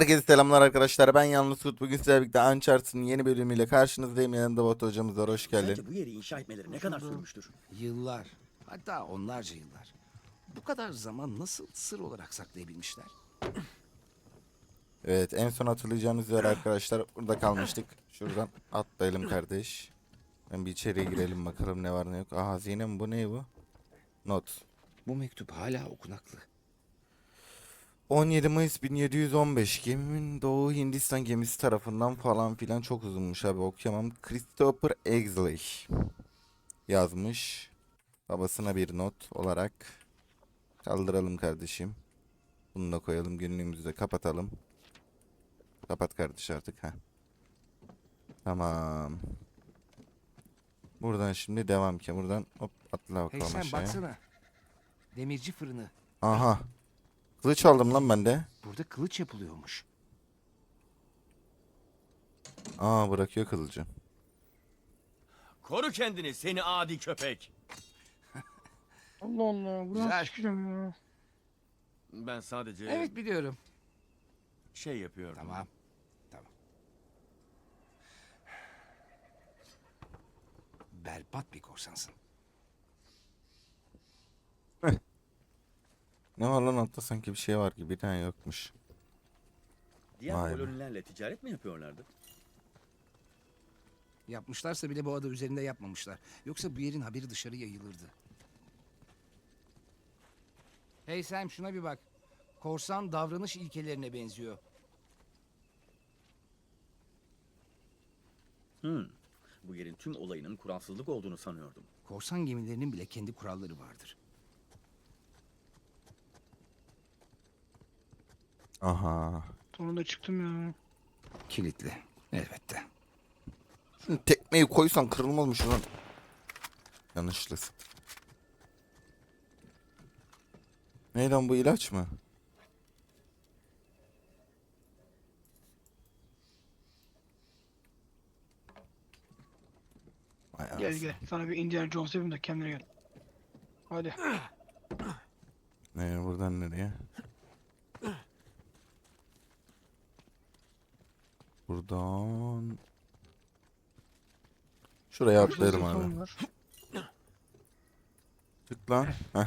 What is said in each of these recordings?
Herkese selamlar arkadaşlar. Ben Yalnız Kurt. Bugün sizlerle birlikte Uncharted'ın yeni bölümüyle karşınızdayım. Yanımda Batu hocamız var. Hoş geldin. Sence bu yeri inşa etmeleri ne kadar sürmüştür? Yıllar, hatta onlarca yıllar. Bu kadar zaman nasıl sır olarak saklayabilmişler? Evet en son hatırlayacağınız üzere arkadaşlar burada kalmıştık. Şuradan atlayalım kardeş. Ben bir içeriye girelim bakalım ne var ne yok. Aha hazine mi bu ne bu? Not. Bu mektup hala okunaklı. 17 Mayıs 1715 gemimin Doğu Hindistan gemisi tarafından falan filan çok uzunmuş abi okuyamam. Christopher Exley yazmış. Babasına bir not olarak kaldıralım kardeşim. Bunu da koyalım günlüğümüzü de kapatalım. Kapat kardeş artık ha. Tamam. Buradan şimdi devam ki. Buradan hop atla Hey bakalım sen aşağıya. baksana. Demirci fırını. Aha. Kılıç aldım lan ben de. Burada kılıç yapılıyormuş. Aa bırakıyor kılıcı. Koru kendini seni adi köpek. Allah Allah. Buradan Güzel. ya. Ben sadece Evet biliyorum. şey yapıyorum. Tamam. Tamam. Berbat bir korsansın. Ne var lan altta sanki bir şey var gibi. Bir tane yokmuş. Diğer Vay be. kolonilerle ticaret mi yapıyorlardı? Yapmışlarsa bile bu ada üzerinde yapmamışlar. Yoksa bu yerin haberi dışarı yayılırdı. Hey Sam şuna bir bak. Korsan davranış ilkelerine benziyor. Hmm. Bu yerin tüm olayının kuralsızlık olduğunu sanıyordum. Korsan gemilerinin bile kendi kuralları vardır. Aha. Sonunda çıktım ya. Kilitli. Elbette. Şimdi tekmeyi koysan kırılmazmış lan. Yanlışlıkla sıktım. Ne lan bu ilaç mı? Vay Gel anasını. gel. Sana bir Indiana Jones yapayım da kendine gel. Hadi. Ne buradan nereye? Buradan Şuraya atlayalım abi. Tık lan. Heh.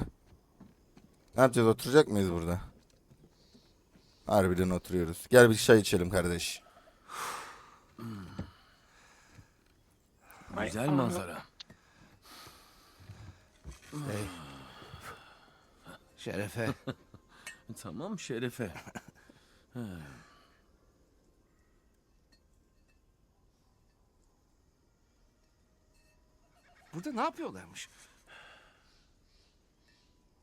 Ne yapacağız oturacak mıyız burada? Harbiden oturuyoruz. Gel bir çay içelim kardeş. Güzel manzara. Hey. Şerefe. Tamam şerefe. Burada ne yapıyorlarmış?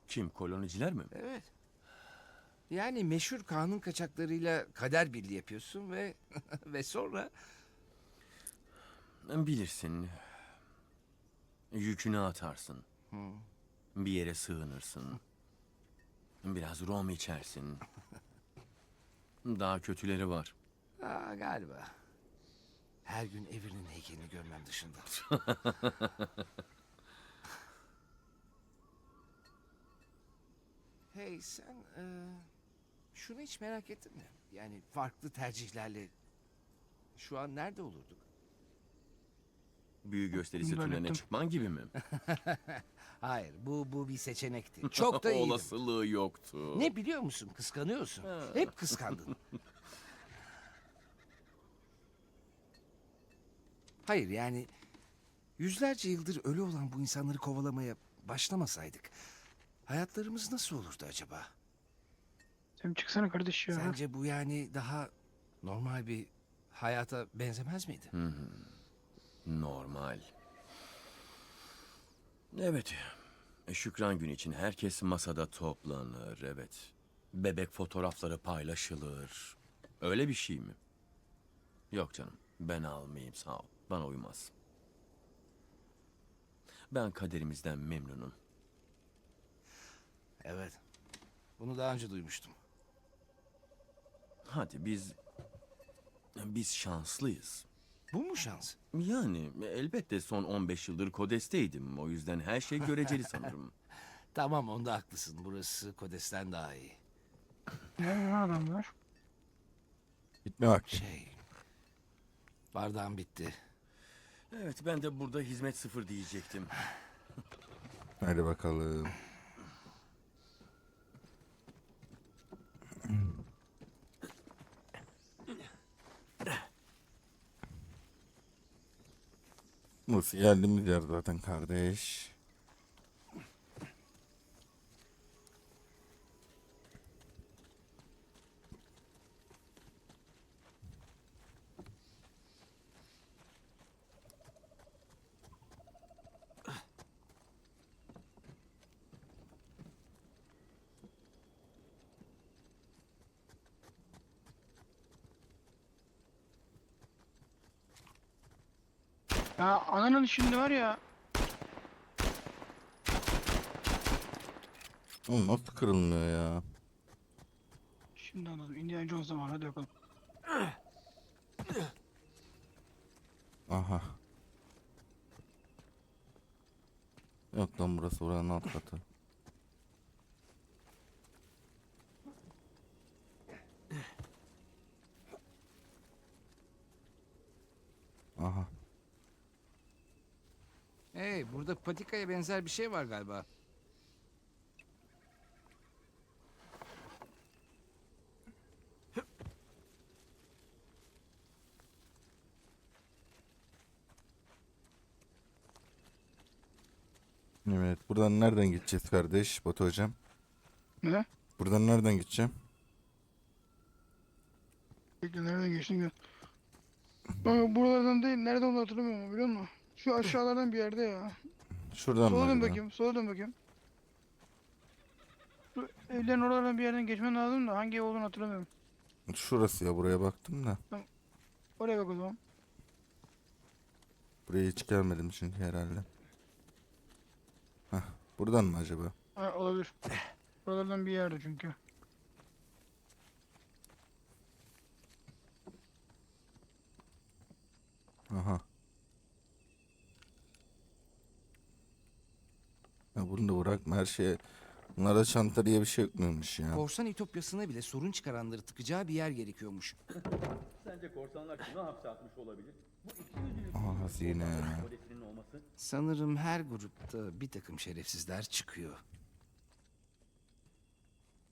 Kim koloniciler mi? Evet. Yani meşhur kanun kaçaklarıyla kader birliği yapıyorsun ve ve sonra Bilirsin. Yükünü atarsın. Bir yere sığınırsın. Biraz rom içersin. Daha kötüleri var. Aa, galiba. Her gün Evren'in heykelini görmem dışında. hey sen e, şunu hiç merak ettin mi? Yani farklı tercihlerle şu an nerede olurduk? Büyü gösterisi Böyle ettim. çıkman gibi mi? Hayır bu bu bir seçenekti. Çok da iyiydi. Olasılığı yoktu. Ne biliyor musun? Kıskanıyorsun. Hep kıskandın. Hayır yani yüzlerce yıldır ölü olan bu insanları kovalamaya başlamasaydık hayatlarımız nasıl olurdu acaba? Sen çıksana kardeş ya. Sence bu yani daha normal bir hayata benzemez miydi? Normal. Evet. E, Şükran günü için herkes masada toplanır, evet. Bebek fotoğrafları paylaşılır. Öyle bir şey mi? Yok canım, ben almayayım sağ ol. Bana uymaz. Ben kaderimizden memnunum. Evet. Bunu daha önce duymuştum. Hadi biz... Biz şanslıyız. Bu mu şans? Yani elbette son 15 yıldır Kodes'teydim. O yüzden her şey göreceli sanırım. Tamam onda haklısın. Burası Kodes'ten daha iyi. Ne adamlar? Ne bak. Şey... Bardağım bitti. Evet ben de burada hizmet sıfır diyecektim. Hadi bakalım. Nasıl geldiğimiz yer zaten kardeş. Ya ananın şimdi var ya. Oğlum nasıl kırılmıyor ya? Şimdi anladım. Indiana Jones zamanı hadi bakalım. Aha. Yok lan burası buranın alt katı. Aha. Hey burada patikaya benzer bir şey var galiba. Evet. Buradan nereden gideceğiz kardeş Batu hocam? Ne? Buradan nereden gideceğim? Bekle nereden geçtin gör. Bak buralardan değil nereden olduğunu hatırlamıyorum ama biliyor musun? Şu aşağılardan bir yerde ya. Şuradan Sola dön bakayım, sola dön bakayım. Şu evlerin oralardan bir yerden geçmen lazım da hangi ev olduğunu hatırlamıyorum. Şurası ya buraya baktım da. Oraya bak o zaman. Buraya hiç gelmedim çünkü herhalde. Hah, buradan mı acaba? Ha, olabilir. Oralardan bir yerde çünkü. Aha. Ya bunu da bırakma her şeye. Bunlarda çanta diye bir şey yok muymuş ya? Korsan ütopyasına bile sorun çıkaranları tıkacağı bir yer gerekiyormuş. Sence korsanlar kime hapse atmış olabilir? Bu Aha hazine. kodesinin olması Sanırım her grupta bir takım şerefsizler çıkıyor.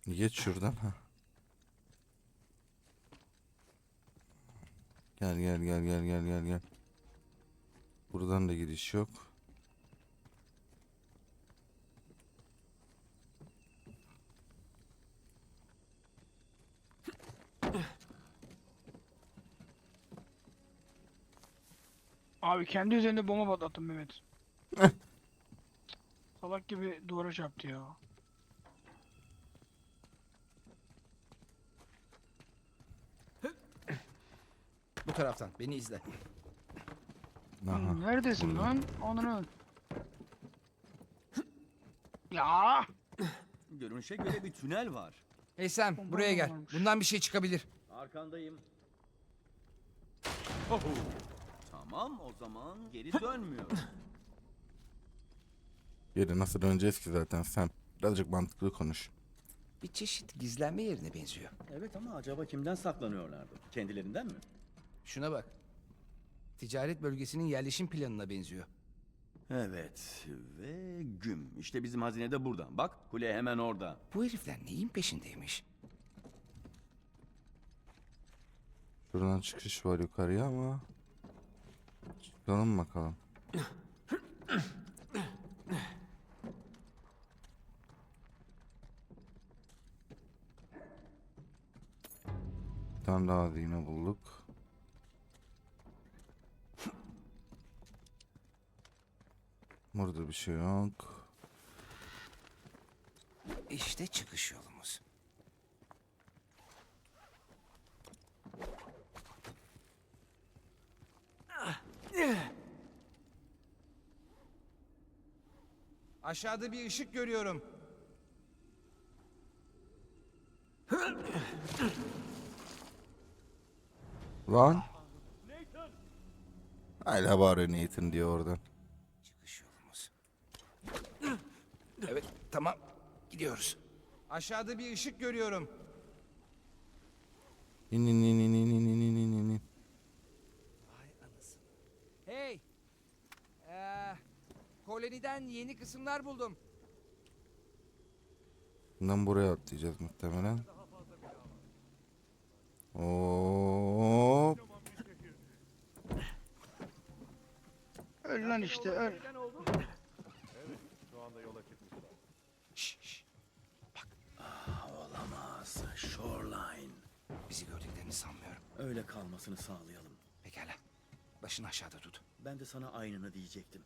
Geç şuradan. Ha. Gel gel gel gel gel gel gel. Buradan da giriş yok. Abi kendi üzerinde bomba patlattım Mehmet. Salak gibi duvara çarptı ya. Bu taraftan beni izle. Aha. Neredesin burada. lan? Ananı. Ya. görünüşe göre bir tünel var. Hey Sam buraya gel. Bundan bir şey çıkabilir. Arkandayım. Oho. Tamam o zaman geri dönmüyor. Geri nasıl döneceğiz ki zaten sen? Birazcık mantıklı konuş. Bir çeşit gizlenme yerine benziyor. evet ama acaba kimden saklanıyorlardı? Kendilerinden mi? Şuna bak. Ticaret bölgesinin yerleşim planına benziyor. Evet ve güm. İşte bizim hazine de burada. Bak kule hemen orada. Bu herifler neyin peşindeymiş? Şuradan çıkış var yukarıya ama. Çıkalım bakalım. Bir tane daha hazine bulduk. Burada bir şey yok. İşte çıkış yolumuz. Aşağıda bir ışık görüyorum. Lan. Hala bağırıyor Nathan diyor oradan. Çıkış yolumuz. Evet, tamam. Gidiyoruz. Aşağıda bir ışık görüyorum. İn in in in in in in gemiden yeni kısımlar buldum. Bundan buraya atlayacağız muhtemelen. Hop. Öl lan işte öl. Şş, şş. Olamaz. Shoreline. Bizi gördüklerini sanmıyorum. Öyle kalmasını sağlayalım. Pekala. Başını aşağıda tut. Ben de sana aynını diyecektim.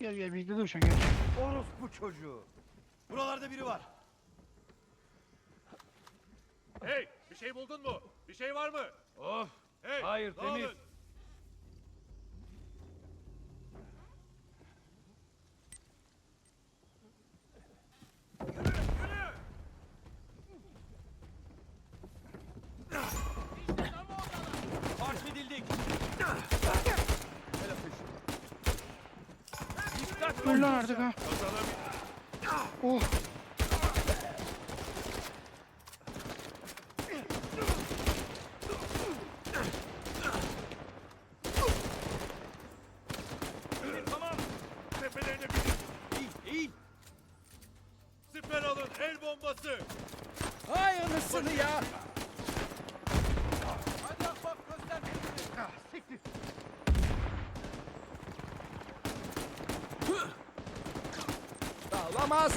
Gel gel birlikte duruşan gel. Orospu çocuğu. Buralarda biri var. Hey, bir şey buldun mu? Bir şey var mı? Of. Hey, Hayır, temiz. Fark Öl lan artık ha. Oh. Tamam. Tepelerine bir İyi, iyi. siper alın. El bombası. Hay anasını ya. Hadi bak göster. Ah, siktir. Dağılamaz.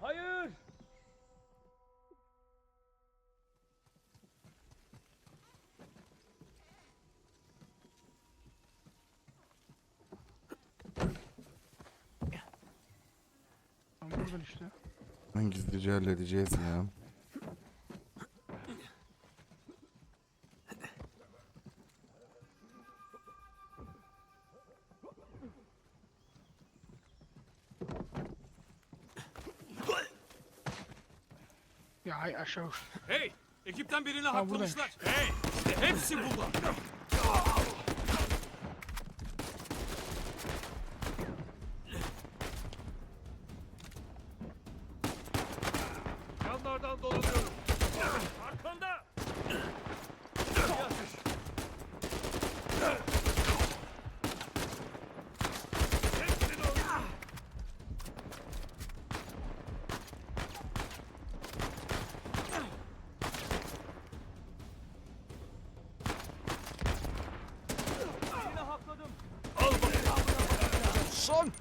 Hayır. Tamam buradan işte. Ben gizlice halledeceğiz ya. Ya hay aşağı. Hey, ekipten birini Ha, haklamışlar. Hey, hepsi burada. Son.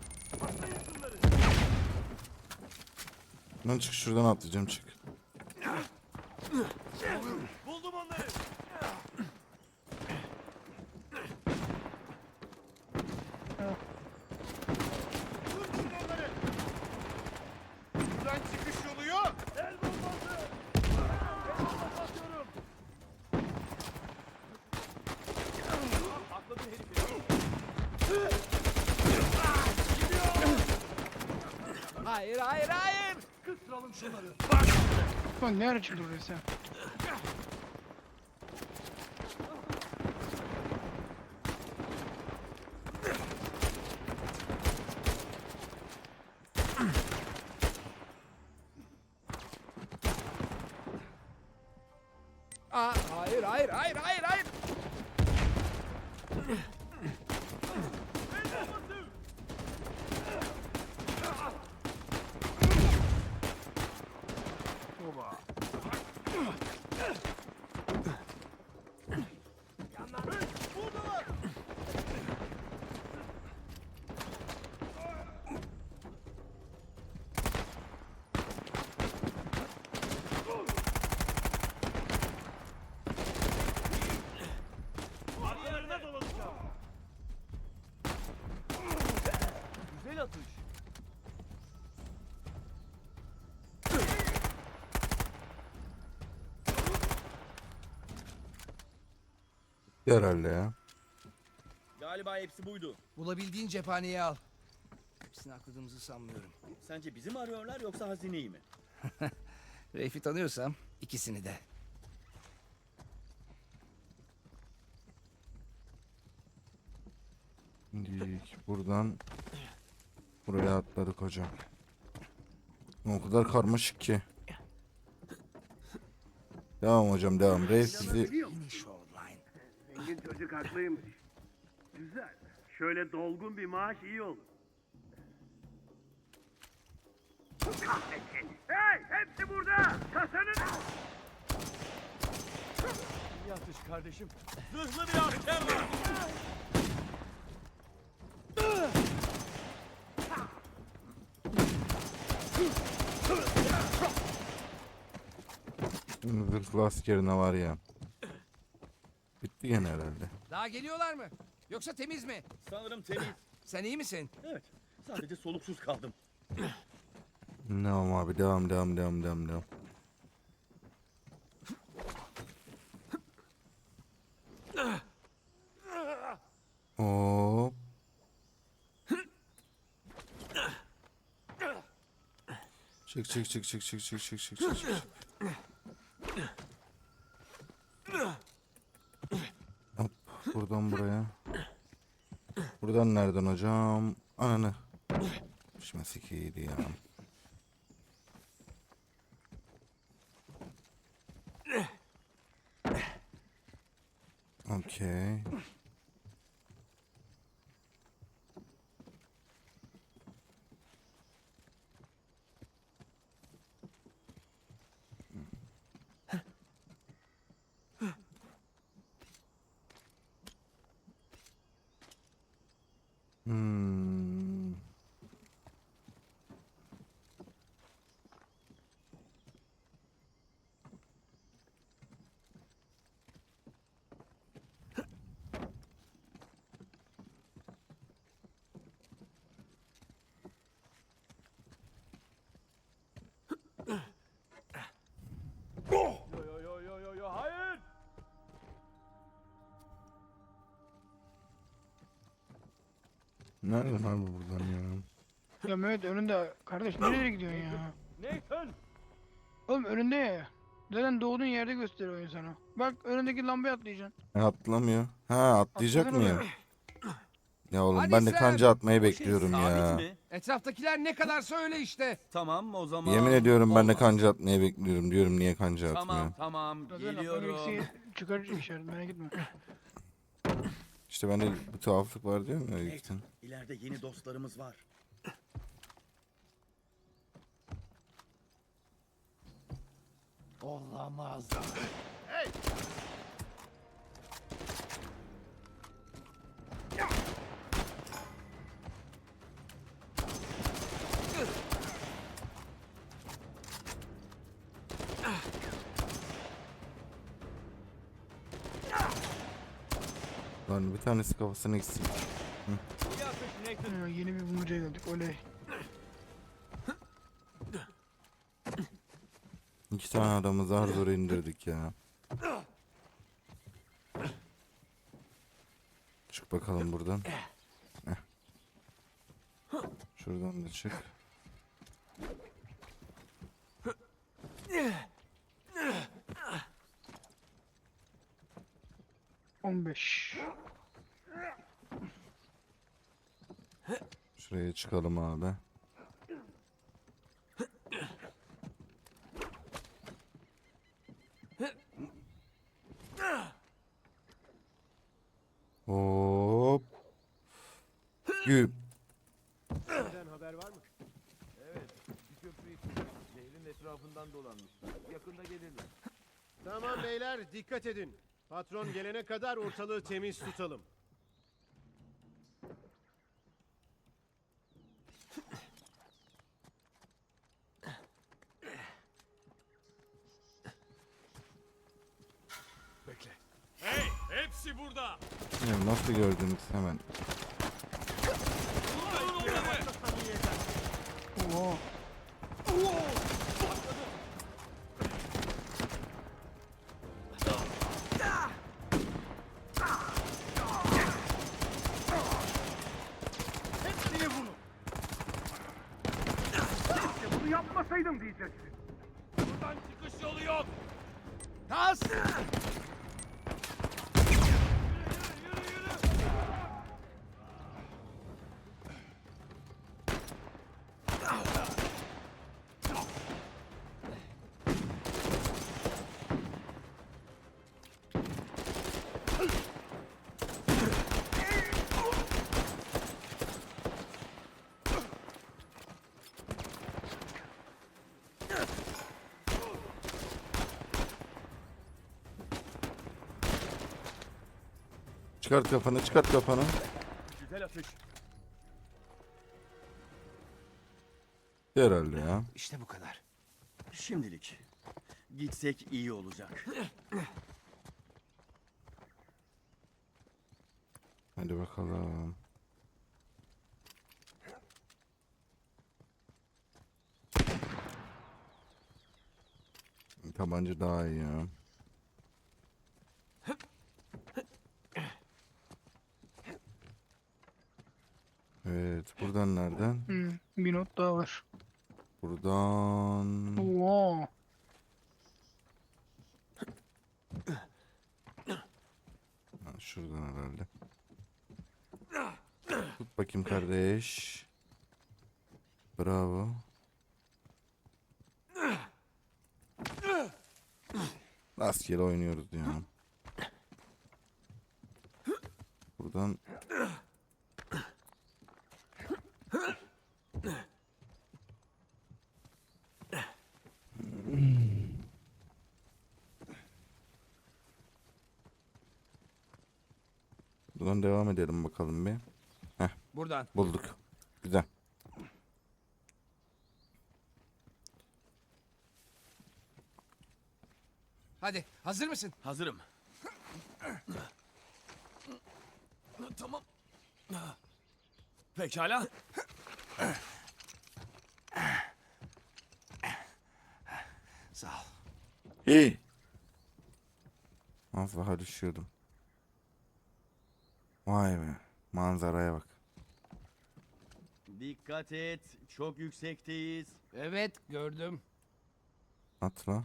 Lan çık şuradan atlayacağım çık. Buldum onları. Vurdum onları. Buradan çıkış yolu yok. El bombası. El bombası atıyorum. Hakladım herifi. Hayır hayır hayır. Kıstıralım şunları. Lan ne ara çıktı buraya sen? Aa, hayır hayır hayır hayır hayır. Arkalarına dolanacağım. Güzel atış. Herhalde ya. Galiba hepsi buydu. Bulabildiğin cephaneyi al. Hepsini akladığımızı sanmıyorum. Sence bizi mi arıyorlar yoksa hazineyi mi? Reif'i tanıyorsam ikisini de. Şimdi buradan buraya atladık hocam. O kadar karmaşık ki. Devam hocam devam. Reis sizi. Zengin çocuk haklıymış. Güzel. Şöyle dolgun bir maaş iyi olur. Kahretsin. Hey hepsi burada. Kasanın... İyi atış kardeşim. Zırhlı bir asker var. zırhlı askerine var ya. Gene herhalde. Daha geliyorlar mı? Yoksa temiz mi? Sanırım temiz. Sen iyi misin? Evet. Sadece soluksuz kaldım. Devam abi devam devam devam devam devam. Hop. Çık çık çık çık çık çık çık çık çık çık. Hop buradan buraya. Buradan nereden hocam? Ananı. Düşmesi iyiydi ya. Okey. Hmm. Yo yo yo yo hayır. Nereden abi buradan ya? Ya Mehmet önünde. Kardeş nereye gidiyorsun ya? Nathan. Oğlum önünde ya. Zaten doğduğun yerde gösteriyor oyun sana. Bak önündeki lambaya atlayacaksın. E, atlamıyor. Ha atlayacak Atladın mı ya? oraya. Ya oğlum Hadi ben de sen. kanca atmayı Şey, bekliyorum sabit ya. mi? Etraftakiler ne kadarsa öyle işte. Tamam o zaman. Yemin ediyorum ben de olmaz. kanca atmayı bekliyorum diyorum niye kanca atmıyor. Tamam tamam geliyorum. eksiği çıkar işaret merak etme. İşte bende bir tuhaflık var diyorum ya. Gittin. ileride yeni dostlarımız var. Olamaz. Lan bir tanesi kafasını atış Nathan. Ha, yeni bir bulmacaya geldik oley. İki tane adamı zar zor indirdik ya. Çık bakalım buradan. Heh. Şuradan da çık. On beş. Şuraya çıkalım abi. Hop. Güm. Senden haber var mı? Evet. Bir köprü yıkıldı. Nehrin etrafından dolanmışlar. Yakında gelirler. Tamam beyler dikkat edin. Patron gelene kadar ortalığı temiz tutalım. Ya nasıl gördünüz hemen? Oo. Hepsini vurun. Keşke bunu yapmasaydım diyeceksin. Buradan çıkış yolu yok. Tas! Çıkart kafanı çıkart kafanı. Güzel atış. Herhalde ya. İşte bu kadar. Şimdilik. Gitsek iyi olacak. Hadi bakalım. Tabanca daha iyi ya. Evet, buradan nereden? Hmm, bir not daha var. Buradan... Oo. Ha, şuradan herhalde. Tut bakayım kardeş. Bravo. Rastgele oynuyoruz ya. Buradan Buradan devam edelim bakalım bir. Buradan. Bulduk. Güzel. Hadi hazır mısın? Hazırım. tamam. Pekala. Sağ ol. İyi. Az daha düşüyordum. Vay be. Manzaraya bak. Dikkat et. Çok yüksekteyiz. Evet gördüm. Atla.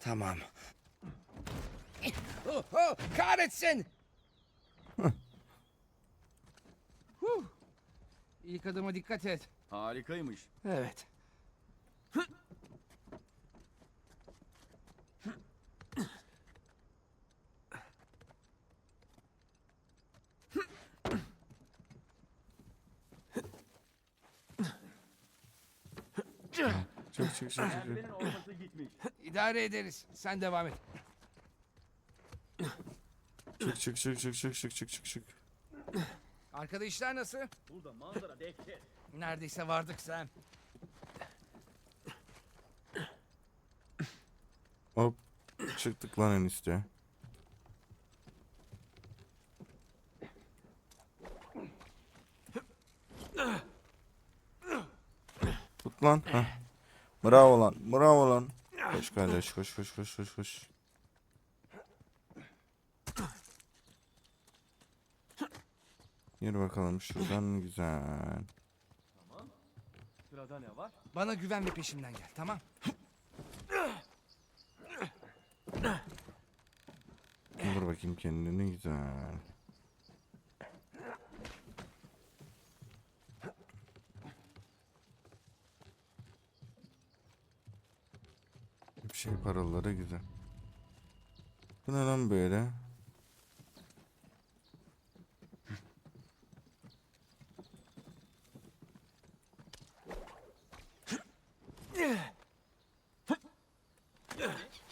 Tamam. Oh, oh, kahretsin. Huh. İlk adıma dikkat et. Harikaymış. Evet. Çık çık çık çık. çık. Merdivenin ortası gitmiş. İdare ederiz. Sen devam et. Çık çık çık çık çık çık çık çık çık. Arkada işler nasıl? Burada manzara dehşet. Neredeyse vardık sen. Hop. Çıktık lan en üste. Tut lan. Heh. Bravo lan. Bravo lan. Koş kardeş koş koş koş koş koş. Yürü bakalım şuradan güzel. Sırada ne var? Bana güven ve peşimden gel tamam? Dur bakayım kendini güzel. Bir şey paraları güzel. Bu ne lan böyle?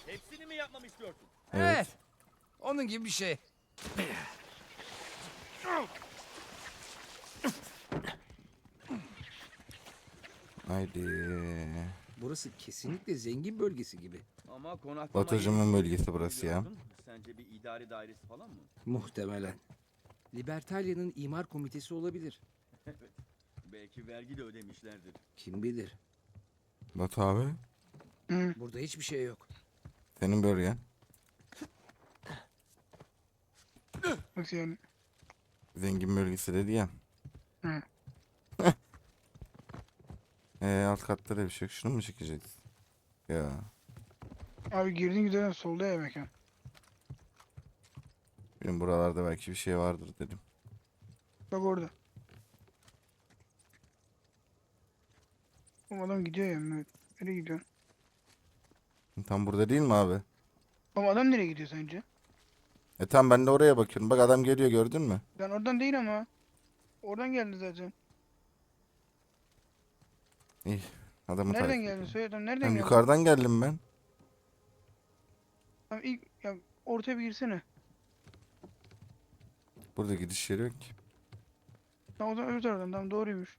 Hepsini mi yapmam istiyorsun? Evet. Onun gibi bir şey. Haydi. Burası kesinlikle zengin bölgesi gibi. Ama konaklamayı... Batıcımın bölgesi burası ya. Sence bir idari dairesi falan mı? Muhtemelen. Libertalia'nın imar komitesi olabilir. Belki vergi de ödemişlerdir. Kim bilir. Batu abi. Burada hiçbir şey yok. Senin bölgen. Nasıl yani? Zengin bölgesi dedi ya. Hı. Eee alt katta da bir şey yok. Şunu mu çekeceğiz? Ya. Abi girdin güzel solda ya mekan. Benim buralarda belki bir şey vardır dedim. Bak orada. O adam gidiyor ya Mehmet. Nereye gidiyor? Tam burada değil mi abi? Ama adam nereye gidiyor sence? E tam ben de oraya bakıyorum. Bak adam geliyor gördün mü? Ben oradan değil ama. Oradan geldi zaten. İyi. Adamı Nereden takip geldi? ediyorum. Söyle tam nereden Tam geldi? yukarıdan geldim ben. Tamam ilk ya ortaya bir girsene. Burada gidiş yeri yok ki. Tamam o zaman öbür taraftan tamam doğruymuş.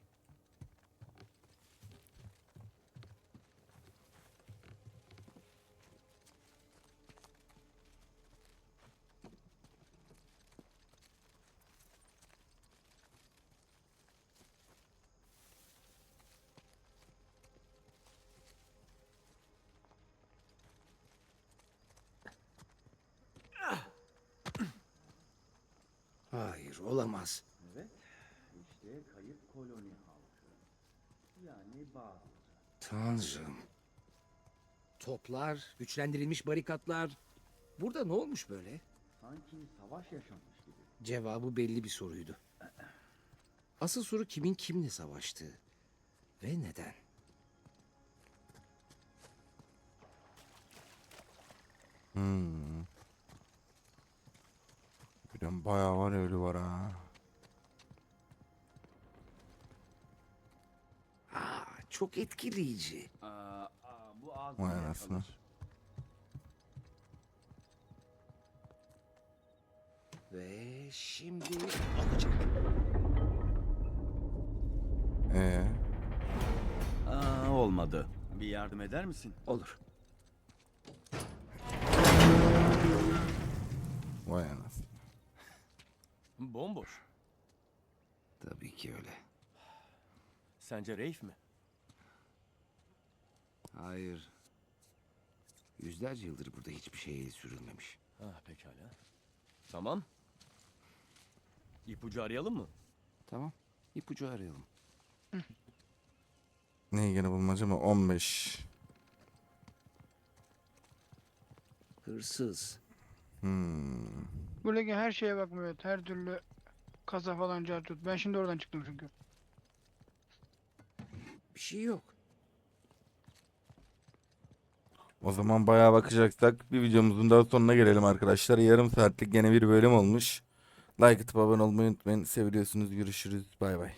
Hayır olamaz. Evet. İşte kayıp koloni halkı. Yani bazı. Tanrım. Toplar, güçlendirilmiş barikatlar. Burada ne olmuş böyle? Sanki savaş yaşanmış gibi. Cevabı belli bir soruydu. Asıl soru kimin kimle savaştığı ve neden? Hmm. Biliyorum bayağı var ölü var ha. Aa, çok etkileyici. Aa, aa, bu ağzı Vay anasını. Ve şimdi alacak. Ee, Aa, olmadı. Bir yardım eder misin? Olur. Bomboş. Tabii ki öyle. Sence Reif mi? Hayır. Yüzlerce yıldır burada hiçbir şey el sürülmemiş. Ah pekala. Tamam. İpucu arayalım mı? Tamam. İpucu arayalım. Ne gene bulmaca mı? 15. Hırsız. Hmm. Buradaki her şeye bak Mehmet. Her türlü kaza falan cartut. Ben şimdi oradan çıktım çünkü. Bir şey yok. O zaman bayağı bakacaksak bir videomuzun daha sonuna gelelim arkadaşlar. Yarım saatlik gene bir bölüm olmuş. Like atıp abone olmayı unutmayın. Seviyorsunuz. Görüşürüz. Bay bay.